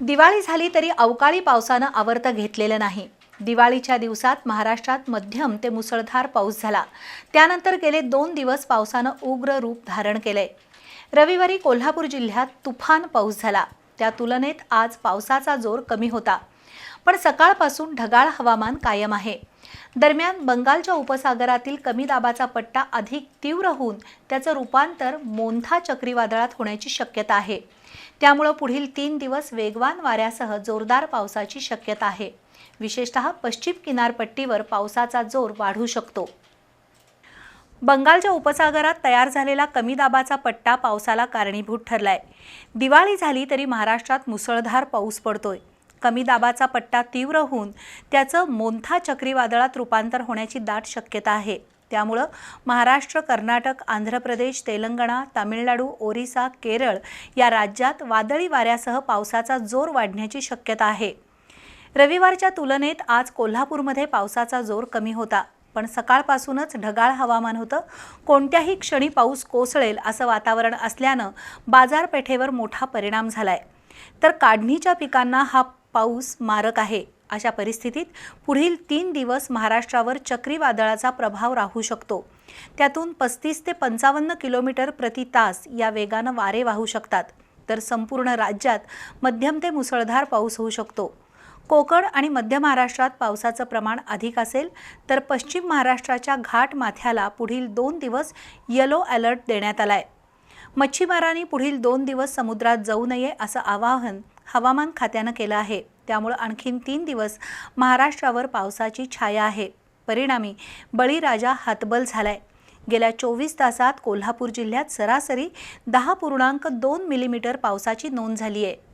दिवाळी झाली तरी अवकाळी पावसानं आवर्त घेतलेलं नाही. दिवाळीच्या दिवसात महाराष्ट्रात मध्यम ते मुसळधार पाऊस झाला. त्यानंतर गेले दोन दिवस पावसानं उग्र रूप धारण केलंय. रविवारी कोल्हापूर जिल्ह्यात तुफान पाऊस झाला. त्या तुलनेत आज पावसाचा जोर कमी होता. पण सकाळपासून ढगाळ हवामान कायम आहे. दरम्यान बंगालच्या उपसागरातील कमी दाबाचा पट्टा अधिक तीव्र होऊन त्याचं रूपांतर मोंथा चक्रीवादळात होण्याची शक्यता आहे. त्यामुळं पुढील तीन दिवस वेगवान वाऱ्यासह जोरदार पावसाची शक्यता आहे. विशेषतः पश्चिम किनारपट्टीवर पावसाचा जोर वाढू शकतो. बंगालच्या उपसागरात तयार झालेला कमी दाबाचा पट्टा पावसाला कारणीभूत ठरलाय. दिवाळी झाली तरी महाराष्ट्रात मुसळधार पाऊस पडतोय. कमी दाबाचा पट्टा तीव्र होऊन त्याचं मोंथा चक्रीवादळात रूपांतर होण्याची दाट शक्यता आहे. त्यामुळं महाराष्ट्र कर्नाटक आंध्र प्रदेश तेलंगणा तामिळनाडू ओरिसा केरळ या राज्यात वादळी वाऱ्यासह पावसाचा जोर वाढण्याची शक्यता आहे. रविवारच्या तुलनेत आज कोल्हापूरमध्ये पावसाचा जोर कमी होता पण सकाळपासूनच ढगाळ हवामान होतं. कोणत्याही क्षणी पाऊस कोसळेल असं वातावरण असल्यानं बाजारपेठेवर मोठा परिणाम झालाय. तर काढणीच्या पिकांना हा पाऊस मारक आहे. अशा परिस्थितीत पुढील तीन दिवस महाराष्ट्रावर चक्रीवादळाचा प्रभाव राहू शकतो. त्यातून पस्तीस ते पंचावन्न किलोमीटर प्रति तास या वेगानं वारे वाहू शकतात. तर संपूर्ण राज्यात मध्यम ते मुसळधार पाऊस होऊ शकतो. कोकण आणि मध्य महाराष्ट्रात पावसाचं प्रमाण अधिक असेल तर पश्चिम महाराष्ट्राच्या घाट माथ्याला पुढील दोन दिवस येलो अलर्ट देण्यात आला आहे मच्छीमारांनी पुढील दोन दिवस समुद्रात जाऊ नये असं आवाहन हवामान खात्यानं केलं आहे. त्यामुळं आणखीन तीन दिवस महाराष्ट्रावर पावसाची छाया आहे. परिणामी बळीराजा हातबल झालाय. गेल्या चोवीस तासात कोल्हापूर जिल्ह्यात सरासरी दहा पूर्णांक दोन मिलीमीटर पावसाची नोंद झाली आहे